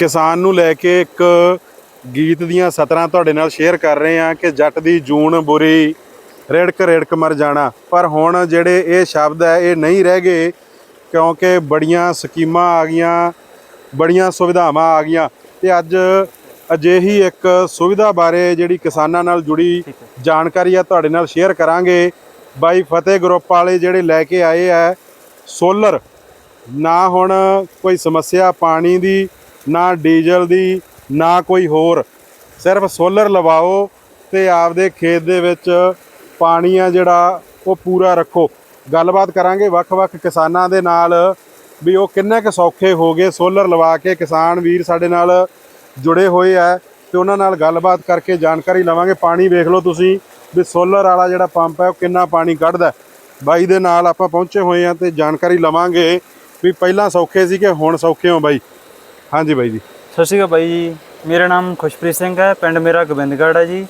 ਕਿਸਾਨ ਨੂੰ ਲੈ ਕੇ ਇੱਕ ਗੀਤ ਦੀਆਂ ਸਤਰਾਂ ਤੁਹਾਡੇ ਨਾਲ ਸ਼ੇਅਰ ਕਰ ਰਹੇ ਹਾਂ ਕਿ ਜੱਟ ਦੀ ਜੂਨ ਬੁਰੀ, ਰੇੜਕ ਰੇੜਕ ਮਰ ਜਾਣਾ। ਪਰ ਹੁਣ ਜਿਹੜੇ ਇਹ ਸ਼ਬਦ ਹੈ, ਇਹ ਨਹੀਂ ਰਹਿ ਗਏ ਕਿਉਂਕਿ ਬੜੀਆਂ ਸਕੀਮਾਂ ਆ ਗਈਆਂ, ਬੜੀਆਂ ਸੁਵਿਧਾਵਾਂ ਆ ਗਈਆਂ। ਤੇ ਅੱਜ ਅਜਿਹੀ ਇੱਕ ਸੁਵਿਧਾ ਬਾਰੇ ਜਿਹੜੀ ਕਿਸਾਨਾਂ ਨਾਲ ਜੁੜੀ ਜਾਣਕਾਰੀ ਆ, ਤੁਹਾਡੇ ਨਾਲ ਸ਼ੇਅਰ ਕਰਾਂਗੇ। ਬਾਈ ਫਤਿਹ ਗਰੁੱਪ ਵਾਲੇ ਜਿਹੜੇ ਲੈ ਕੇ ਆਏ ਆ, ਸੋਲਰ। ਨਾ ਹੁਣ ਕੋਈ ਸਮੱਸਿਆ ਪਾਣੀ ਦੀ ਨਾ ਡੀਜ਼ਲ ਦੀ, ਨਾ ਕੋਈ ਹੋਰ। ਸਿਰਫ ਸੋਲਰ ਲਵਾਓ ਤੇ ਆਪਦੇ ਖੇਤ ਦੇ ਵਿੱਚ ਪਾਣੀ ਆ ਜਿਹੜਾ, ਉਹ ਪੂਰਾ ਰੱਖੋ। ਗੱਲਬਾਤ ਕਰਾਂਗੇ ਵੱਖ-ਵੱਖ ਕਿਸਾਨਾਂ ਦੇ ਨਾਲ ਵੀ ਉਹ ਕਿੰਨੇ ਕੁ ਸੌਖੇ ਹੋ ਗਏ ਸੋਲਰ ਲਵਾ ਕੇ ਕਿਸਾਨ ਵੀਰ ਸਾਡੇ ਨਾਲ ਜੁੜੇ ਹੋਏ ਆ ਤੇ ਉਹਨਾਂ ਨਾਲ ਗੱਲਬਾਤ ਕਰਕੇ ਜਾਣਕਾਰੀ ਲਵਾਂਗੇ। ਪਾਣੀ ਵੇਖ ਲਓ ਤੁਸੀਂ ਵੀ ਸੋਲਰ ਵਾਲਾ ਜਿਹੜਾ ਪੰਪ ਹੈ, ਉਹ ਕਿੰਨਾ ਪਾਣੀ ਕੱਢਦਾ ਬਾਈ ਦੇ ਨਾਲ ਆਪਾਂ ਪਹੁੰਚੇ ਹੋਏ ਆ ਤੇ ਜਾਣਕਾਰੀ ਲਵਾਂਗੇ ਵੀ ਪਹਿਲਾਂ ਸੌਖੇ ਸੀ ਕਿ ਹੁਣ ਸੌਖੇ ਹੋ ਬਾਈ? ਹਾਂਜੀ ਬਾਈ ਜੀ। ਸਤਿ ਸ਼੍ਰੀ ਅਕਾਲ ਬਾਈ ਜੀ। ਮੇਰਾ ਨਾਮ ਖੁਸ਼ਪ੍ਰੀਤ ਸਿੰਘ ਹੈ, ਪਿੰਡ ਮੇਰਾ ਗੋਬਿੰਦਗੜ੍ਹ ਹੈ ਜੀ।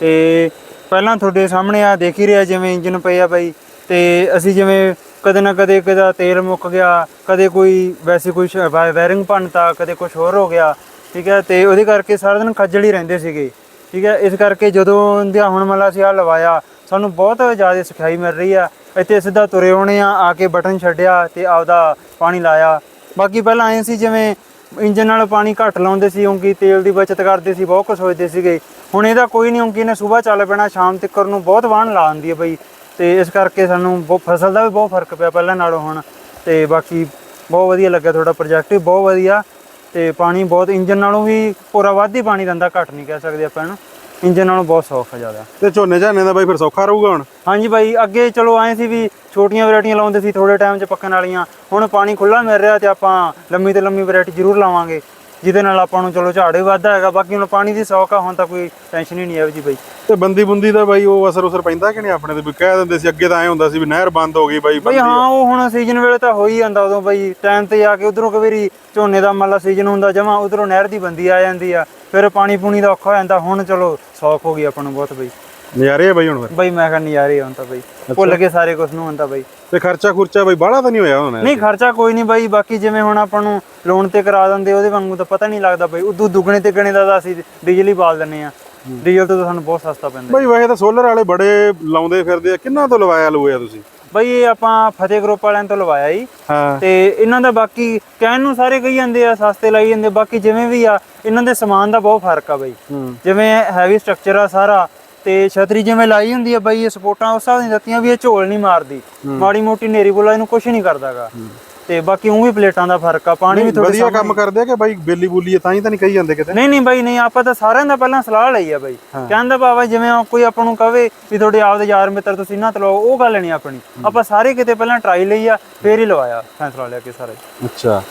ਤੇ ਪਹਿਲਾਂ ਤੁਹਾਡੇ ਸਾਹਮਣੇ ਆ ਦੇਖ ਹੀ ਰਿਹਾ ਜਿਵੇਂ ਇੰਜਨ ਪਏ ਆ ਬਾਈ। ਤੇ ਅਸੀਂ ਜਿਵੇਂ ਕਦੇ ਨਾ ਕਦੇ ਕਦਾ ਤੇਲ ਮੁੱਕ ਗਿਆ, ਕਦੇ ਕੋਈ ਵੈਸੇ ਕੋਈ ਵਾਇਰਿੰਗ ਭੰਨਤਾ, ਕਦੇ ਕੁਝ ਹੋਰ ਹੋ ਗਿਆ, ਠੀਕ ਹੈ। ਤੇ ਉਹਦੇ ਕਰਕੇ ਸਾਰਾ ਦਿਨ ਖੱਜਲ ਹੀ ਰਹਿੰਦੇ ਸੀਗੇ, ਠੀਕ ਹੈ। ਇਸ ਕਰਕੇ ਜਦੋਂ ਦਾ ਹੁਣ ਮਤਲਬ ਅਸੀਂ ਆ ਲਵਾਇਆ, ਸਾਨੂੰ ਬਹੁਤ ਜ਼ਿਆਦਾ ਸਿਖਾਈ ਮਿਲ ਰਹੀ ਆ। ਇੱਥੇ ਸਿੱਧਾ ਤੁਰੇ ਹੋਣੇ ਆ ਆ ਕੇ ਬਟਨ ਛੱਡਿਆ ਤੇ ਆਪਦਾ ਪਾਣੀ ਲਾਇਆ। ਬਾਕੀ ਪਹਿਲਾਂ ਐਂ ਸੀ ਜਿਵੇਂ ਇੰਜਨ ਨਾਲ ਪਾਣੀ ਘੱਟ ਲਾਉਂਦੇ ਸੀ ਕਿਉਂਕਿ ਤੇਲ ਦੀ ਬਚਤ ਕਰਦੇ ਸੀ, ਬਹੁਤ ਕੁਝ ਸੋਚਦੇ ਸੀਗੇ। ਹੁਣ ਇਹਦਾ ਕੋਈ ਨਹੀਂ ਕਿਉਂਕਿ ਇਹਨੇ ਸਵੇਰ ਚੱਲ ਪੈਣਾ, ਸ਼ਾਮ ਤੱਕ ਨੂੰ ਬਹੁਤ ਵਾਹਣ ਲਾ ਦਿੰਦੀ ਹੈ ਬਈ। ਤੇ ਇਸ ਕਰਕੇ ਸਾਨੂੰ ਬਹੁਤ ਫਸਲ ਦਾ ਵੀ ਬਹੁਤ ਫ਼ਰਕ ਪਿਆ ਪਹਿਲਾਂ ਨਾਲੋਂ ਹੁਣ। ਤੇ ਬਾਕੀ ਬਹੁਤ ਵਧੀਆ ਲੱਗਾ ਤੁਹਾਡਾ ਪ੍ਰੋਜੈਕਟ ਵੀ, ਬਹੁਤ ਵਧੀਆ। ਤੇ ਪਾਣੀ ਬਹੁਤ, ਇੰਜਨ ਨਾਲੋਂ ਵੀ ਪੂਰਾ ਵੱਧ ਹੀ ਪਾਣੀ ਦਿੰਦਾ, ਘੱਟ ਨਹੀਂ ਕਹਿ ਸਕਦੇ ਆਪਾਂ ਇਹਨੂੰ। ਇੰਜਨ ਨਾਲੋਂ ਬਹੁਤ ਸੌਖਾ ਜ਼ਿਆਦਾ। ਤੇ ਝੋਨੇ ਝਾਨੇ ਦਾ ਬਾਈ ਫਿਰ ਸੌਖਾ ਰਹੂਗਾ ਹੁਣ? ਹਾਂਜੀ ਬਾਈ ਅੱਗੇ ਚਲੋ ਆਏ ਸੀ ਵੀ ਛੋਟੀਆਂ ਵੈਰਾਈਟੀਆਂ ਲਾਉਂਦੇ ਸੀ ਥੋੜੇ ਟਾਈਮ 'ਚ ਪੱਕਣ ਵਾਲੀਆਂ। ਹੁਣ ਪਾਣੀ ਖੁੱਲਾ ਮਿਲ ਰਿਹਾ ਤੇ ਆਪਾਂ ਲੰਮੀ ਤੇ ਲੰਮੀ ਵੈਰਾਈਟੀ ਜ਼ਰੂਰ ਲਾਵਾਂਗੇ। ਜਿਹਦੇ ਨਾਲ ਆਪਾਂ ਨੂੰ ਚਲੋ ਝਾੜ ਵੀ ਵੱਧਦਾ ਹੈਗਾ ਬਾਕੀ ਹੁਣ ਪਾਣੀ ਦੀ ਸੌਖ ਆ ਹੁਣ ਤਾਂ ਕੋਈ ਟੈਨਸ਼ਨ ਹੀ ਨਹੀਂ ਹੈ ਜੀ ਬਾਈ। ਤੇ ਬੰਦੀ ਬੁੰਦੀ ਦਾ ਬਾਈ ਉਹ ਅਸਰ ਉਸਰ ਪੈਂਦਾ ਕਿ ਨਹੀਂ ਆਪਣੇ ਤੇ? ਵੀ ਕਹਿ ਦਿੰਦੇ ਸੀ ਅੱਗੇ ਤਾਂ ਐ ਹੁੰਦਾ ਸੀ ਵੀ ਨਹਿਰ ਬੰਦ ਹੋ ਗਈ ਬਾਈ ਬਈ ਹਾਂ ਉਹ ਹੁਣ ਸੀਜ਼ਨ ਵੇਲੇ ਤਾਂ ਹੋ ਹੀ ਜਾਂਦਾ ਉਦੋਂ ਬਈ। ਟਾਈਮ ਤੇ ਆ ਕੇ ਉਧਰੋਂ ਕਵੇਰੀ ਝੋਨੇ ਦਾ ਮੱਲਾ ਸੀਜ਼ਨ ਹੁੰਦਾ ਜਮਾ ਉਧਰੋਂ ਨਹਿਰ ਦੀ ਬੰਦੀ ਆ ਜਾਂਦੀ ਆ। ਫਿਰ ਪਾਣੀ ਪੂਣੀ ਦਾ ਔਖਾ ਹੋ ਜਾਂਦਾ ਹੁਣ ਚਲੋ ਸੌਖ ਹੋ ਗਈ ਆਪਾਂ ਨੂੰ ਬਹੁਤ ਬਈ। ਨਜ਼ਾਰੇ ਆ ਬਾਈ ਹੁਣ ਫਿਰ। ਬਈ ਮੈਂ ਕਹਿੰਦਾ ਨਜ਼ਾਰੇ ਹੁਣ ਤਾਂ ਬਈ। ਭੁੱਲ ਕੇ ਸਾਰੇ ਕੁਝ ਨੂੰ ਹੁਣ ਤਾਂ ਬਈ। ਤੇ ਖਰਚਾ ਖੁਰਚਾ ਬਾਈ ਬਾਹਲਾ ਤਾਂ ਨਹੀਂ ਹੋਇਆ ਹੁਣ ਨਹੀਂ ਖਰਚਾ ਕੋਈ ਨਹੀਂ ਬਾਈ ਬਾਕੀ ਜਿਵੇਂ ਹੁਣ ਆਪਾਂ ਨੂੰ ਲੋਨ ਤੇ ਕਰਾ ਦਿੰਦੇ ਉਹਦੇ ਵਾਂਗੂ ਤਾਂ ਪਤਾ ਨਹੀਂ ਲੱਗਦਾ ਬਾਈ। ਉਦੋਂ ਦੁੱਗਣੇ ਤੇ ਗਣੇ ਦਾ ਤਾਂ ਅਸੀਂ ਡੀਜ਼ਲ ਹੀ ਬਾਲ ਦਿੰਨੇ ਆ ਡੀਜ਼ਲ ਤੋਂ ਤਾਂ ਸਾਨੂੰ ਬਹੁਤ ਸਸਤਾ ਪੈਂਦਾ ਬਾਈ ਵੈਸੇ ਤਾਂ ਸੋਲਰ ਵਾਲੇ ਬੜੇ ਲਾਉਂਦੇ ਫਿਰਦੇ ਆ। ਕਿੰਨਾ ਤੋਂ ਲਵਾਇਆ ਲੂਇਆ ਤੁਸੀਂ? ਬਾਈ ਇਹ ਆਪਾਂ ਫਤਿਹ ਗਰੁੱਪ ਵਾਲਿਆਂ ਤੋਂ ਲਵਾਇਆ ਜੀ। ਹਾਂ। ਤੇ ਇਹਨਾਂ ਦਾ ਬਾਕੀ ਕਹਿਣ ਨੂੰ ਸਾਰੇ ਕਹੀ ਜਾਂਦੇ ਆ ਸਸਤੇ ਲਾਈ ਜਾਂਦੇ ਬਾਕੀ ਜਿਵੇਂ ਵੀ ਆ ਇਹਨਾਂ ਦੇ ਸਮਾਨ ਦਾ ਬਹੁਤ ਫ਼ਰਕ ਆ ਬਾਈ। ਜਿਵੇਂ ਹੈਵੀ ਸਟਰਕਚਰ ਆ ਸਾਰਾ ਤੇ ਛਤਰੀ ਜਿਵੇਂ ਲਾਈ ਹੁੰਦੀ ਆ ਬਾਈ ਇਹ ਸਪੋਰਟਾਂ ਉਸ ਹਿਸਾਬ ਦੀਆਂ ਦਿੱਤੀਆਂ ਵੀ ਇਹ ਝੋਲ ਨਹੀਂ ਮਾਰਦੀ। ਮਾੜੀ ਮੋਟੀ ਨੇਰੀ ਬੁਲਾ ਇਹਨੂੰ ਕੁਝ ਨਹੀਂ ਕਰਦਾਗਾ। ਤੇ ਬਾਕੀ ਉਹ ਵੀ ਪਲੇਟਾਂ ਦਾ ਫ਼ਰਕ ਆ ਪਾਣੀ ਵੀ ਥੋੜੇ ਵਧੀਆ ਕੰਮ ਕਰਦੇ ਆ ਕਿ ਬਾਈ ਬੇਲੀ ਬੁਲੀ ਆ ਤਾਂ ਹੀ ਤਾਂ ਨਹੀਂ ਕਹੀ ਜਾਂਦੇ ਕਿਤੇ? ਨਹੀਂ ਨਹੀਂ ਬਾਈ ਨਹੀਂ ਆਪਾਂ ਤਾਂ ਸਾਰਿਆਂ ਦਾ ਪਹਿਲਾਂ ਸਲਾਹ ਲਈ ਆ ਬਾਈ। ਕਹਿੰਦਾ ਬਾਬਾ ਜਿਵੇਂ ਕੋਈ ਆਪਾਂ ਨੂੰ ਕਵੇ ਵੀ ਤੁਹਾਡੇ ਆਪਦੇ ਯਾਰ ਮਿੱਤਰ ਤੁਸੀਂ ਇਹਨਾਂ ਤੋਂ ਲਵਾਓ ਉਹ ਗੱਲ ਨਹੀਂ ਆਪਣੀ। ਆਪਾਂ ਸਾਰੇ ਕਿਤੇ ਪਹਿਲਾਂ ਟਰਾਈ ਲਈ ਆ ਫੇਰ ਹੀ ਲਵਾਇਆ ਫੈਸਲਾ ਲਿਆ ਕੇ ਸਾਰੇ। ਅੱਛਾ।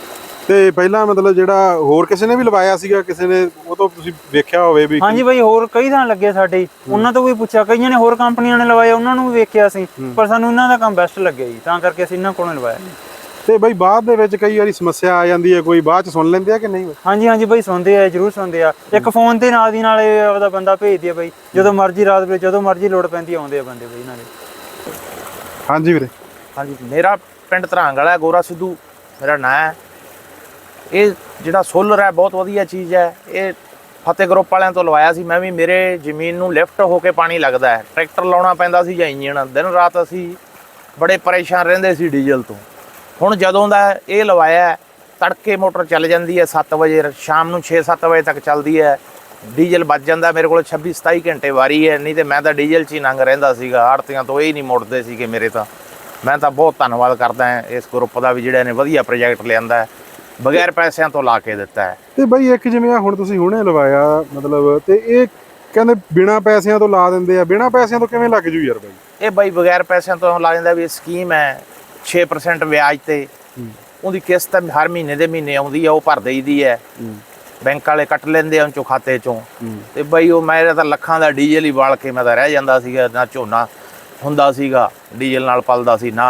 ਤੇ ਪਹਿਲਾਂ ਮਤਲਬ ਜਿਹੜਾ ਹੋਰ ਕਿਸੇ ਨੇ ਵੀ ਲਵਾਇਆ ਸੀਗਾ ਕਿਸੇ ਨੇ ਉਹ ਤੋਂ ਤੁਸੀਂ ਵੇਖਿਆ ਹੋਵੇ ਵੀ ਹਾਂਜੀ ਬਾਈ ਹੋਰ ਕਈ ਥਾਂ ਲੱਗੇ ਸਾਡੇ। ਉਹਨਾਂ ਤੋਂ ਵੀ ਪੁੱਛਿਆ ਕਈਆਂ ਨੇ ਹੋਰ ਕੰਪਨੀਆਂ ਨੇ ਲਵਾਇਆ ਉਹਨਾਂ ਨੂੰ ਵੀ ਵੇਖਿਆ ਸੀ ਪਰ ਸਾਨੂੰ ਇਹਨਾਂ ਦਾ ਕੰਮ ਬੈਸਟ ਲੱਗਿਆ ਜੀ ਤਾਂ ਕਰਕੇ ਅਸੀਂ ਇਹਨਾਂ ਕੋਲੋਂ ਲਵਾਇਆ। ਤੇ ਬਾਈ ਬਾਅਦ ਦੇ ਵਿੱਚ ਕਈ ਵਾਰੀ ਸਮੱਸਿਆ ਆ ਜਾਂਦੀ ਹੈ ਕੋਈ ਬਾਅਦ ਚ ਸੁਣ ਲੈਂਦੇ ਆ ਕਿ ਨਹੀਂ ਹਾਂਜੀ ਹਾਂਜੀ ਬਾਈ ਸੁਣਦੇ ਆ ਜਰੂਰ ਸੁਣਦੇ ਆ। ਇੱਕ ਫੋਨ ਤੇ ਨਾਲ ਦੀ ਨਾਲ ਆਪਦਾ ਬੰਦਾ ਭੇਜਦੀ ਆ ਬਾਈ ਜਦੋਂ ਮਰਜ਼ੀ ਰਾਤ ਵੇਲੇ ਜਦੋਂ ਮਰਜ਼ੀ ਲੋੜ ਪੈਂਦੀ ਆਉਂਦੇ ਆ ਬੰਦੇ ਬਾਈ ਇਹਨਾਂ ਦੇ। ਹਾਂਜੀ ਵੀਰੇ। ਹਾਂਜੀ ਮੇਰਾ ਪਿੰਡ ਧਰਾਂਗ ਵਾਲਾ ਗੋਰਾ ਸਿੱਧੂ ਮੇਰਾ ਨਾਂ ਹੈ। ਇਹ ਜਿਹੜਾ ਸੋਲਰ ਹੈ ਬਹੁਤ ਵਧੀਆ ਚੀਜ਼ ਹੈ। ਇਹ ਫਤਿਹ ਗਰੁੱਪ ਵਾਲਿਆਂ ਤੋਂ ਲਵਾਇਆ ਸੀ ਮੈਂ ਵੀ ਮੇਰੇ ਜ਼ਮੀਨ ਨੂੰ ਲਿਫਟ ਹੋ ਕੇ ਪਾਣੀ ਲੱਗਦਾ ਹੈ। ਟਰੈਕਟਰ ਲਾਉਣਾ ਪੈਂਦਾ ਸੀ ਜਾਂ ਇੰਜਣ ਦਿਨ ਰਾਤ ਅਸੀਂ ਬੜੇ ਪਰੇਸ਼ਾਨ ਰਹਿੰਦੇ ਸੀ ਡੀਜ਼ਲ ਤੋਂ। ਹੁਣ ਜਦੋਂ ਦਾ ਇਹ ਲਵਾਇਆ ਤੜਕੇ ਮੋਟਰ ਚੱਲ ਜਾਂਦੀ ਹੈ 7 ਵਜੇ ਸ਼ਾਮ ਨੂੰ 6-7 ਵਜੇ ਤੱਕ ਚੱਲਦੀ ਹੈ। ਡੀਜ਼ਲ ਬਚ ਜਾਂਦਾ ਮੇਰੇ ਕੋਲ 26-27 ਘੰਟੇ ਵਾਰੀ ਹੈ ਨਹੀਂ ਤੇ ਮੈਂ ਤਾਂ ਡੀਜ਼ਲ 'ਚ ਹੀ ਨੰਗ ਰਹਿੰਦਾ ਸੀਗਾ ਆੜਤੀਆਂ ਤੋਂ ਇਹ ਨਹੀਂ ਮੁੜਦੇ ਸੀਗੇ ਮੇਰੇ ਤਾਂ। ਮੈਂ ਤਾਂ ਬਹੁਤ ਧੰਨਵਾਦ ਕਰਦਾ ਹਾਂ ਇਸ ਗਰੁੱਪ ਦਾ ਵੀ ਜਿਹੜਾ ਨੇ ਵਧੀਆ ਪ੍ਰੋਜੈਕਟ ਲਿਆਂਦਾ ਹੈ ਬਗੈਰ ਪੈਸਿਆਂ ਤੋਂ ਲਾ ਕੇ ਦਿੱਤਾ ਹੈ। ਤੇ ਬਾਈ ਇੱਕ ਜਿਵੇਂ ਹੁਣ ਤੁਸੀਂ ਹੁਣੇ ਲਵਾਇਆ ਮਤਲਬ ਤੇ ਇਹ ਕਹਿੰਦੇ ਬਿਨਾ ਪੈਸਿਆਂ ਤੋਂ ਲਾ ਦਿੰਦੇ ਆ ਬਿਨਾ ਪੈਸਿਆਂ ਤੋਂ ਕਿਵੇਂ ਲੱਗ ਜੂ ਯਾਰ ਬਾਈ? ਇਹ ਬਾਈ ਬਗੈਰ ਪੈਸਿਆਂ ਤੋਂ ਲਾ ਜਾਂਦਾ ਵੀ ਇਹ ਸਕੀਮ ਹੈ 6% ਵਿਆਜ ਤੇ ਉਹਦੀ ਕਿਸ਼ਤ ਹਰ ਮਹੀਨੇ ਦੇ ਮਹੀਨੇ ਆਉਂਦੀ ਹੈ ਉਹ ਭਰ ਦੇਈਦੀ ਹੈ। ਬੈਂਕ ਵਾਲੇ ਕੱਟ ਲੈਂਦੇ ਆ ਚੋਂ ਖਾਤੇ ਚੋਂ। ਤੇ ਬਾਈ ਉਹ ਮੇਰਾ ਤਾਂ ਲੱਖਾਂ ਦਾ ਡੀਜ਼ਲ ਹੀ ਵਾਲ ਕੇ ਮੈਂ ਤਾਂ ਰਹਿ ਜਾਂਦਾ ਸੀਗਾ ਨਾ ਝੋਨਾ ਹੁੰਦਾ ਸੀਗਾ ਡੀਜ਼ਲ ਨਾਲ ਪਲਦਾ ਸੀ ਨਾ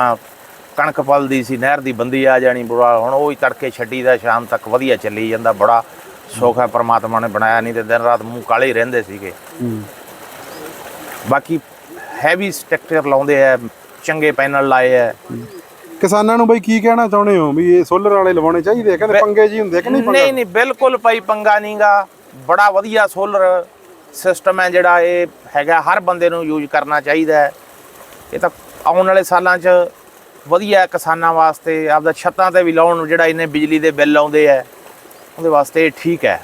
ਕਣਕ ਪਲਦੀ ਸੀ ਨਹਿਰ ਦੀ ਬੰਦੀ ਆ ਜਾਣੀ ਬੁਰਾ ਹੁਣ ਉਹ ਹੀ ਤੜਕੇ ਛੱਡੀ ਦਾ ਸ਼ਾਮ ਤੱਕ ਵਧੀਆ ਚੱਲੀ ਜਾਂਦਾ ਬੜਾ ਸੁੱਖ ਹੈ ਪ੍ਰਮਾਤਮਾ ਨੇ ਬਣਾਇਆ ਨਹੀਂ ਤੇ ਦਿਨ ਰਾਤ ਮੂੰਹ ਕਾਲੇ ਹੀ ਰਹਿੰਦੇ ਸੀਗੇ। ਬਾਕੀ ਹੈਵੀ ਸਟਰਕਚਰ ਲਾਉਂਦੇ ਆ ਚੰਗੇ ਪੈਨਲ ਲਾਏ ਆ। ਕਿਸਾਨਾਂ ਨੂੰ ਬਈ ਕੀ ਕਹਿਣਾ ਚਾਹੁੰਦੇ ਹੋ? ਵੀ ਇਹ ਸੋਲਰ ਵਾਲੇ ਲਵਾਉਣੇ ਚਾਹੀਦੇ ਆ? ਕਹਿੰਦੇ ਪੰਗੇ ਜੀ ਹੁੰਦੇ ਕਿ ਨਹੀਂ ਪੰਗਾ? ਨਹੀਂ ਨਹੀਂ ਬਿਲਕੁਲ ਭਾਈ ਪੰਗਾ ਨਹੀਂਗਾ। ਬੜਾ ਵਧੀਆ ਸੋਲਰ ਸਿਸਟਮ ਹੈ ਜਿਹੜਾ ਇਹ ਹੈਗਾ ਹਰ ਬੰਦੇ ਨੂੰ ਯੂਜ਼ ਕਰਨਾ ਚਾਹੀਦਾ ਹੈ। ਇਹ ਤਾਂ ਆਉਣ ਵਾਲੇ ਸਾਲਾਂ 'ਚ ਵਧੀਆ ਕਿਸਾਨਾਂ ਵਾਸਤੇ। ਆਪਦਾ ਛੱਤਾਂ ਤੇ ਵੀ ਲਾਉਣ ਜਿਹੜਾ ਇਹਨੇ ਬਿਜਲੀ ਦੇ ਬਿੱਲ ਆਉਂਦੇ ਆ ਉਹਦੇ ਵਾਸਤੇ ਇਹ ਠੀਕ ਹੈ।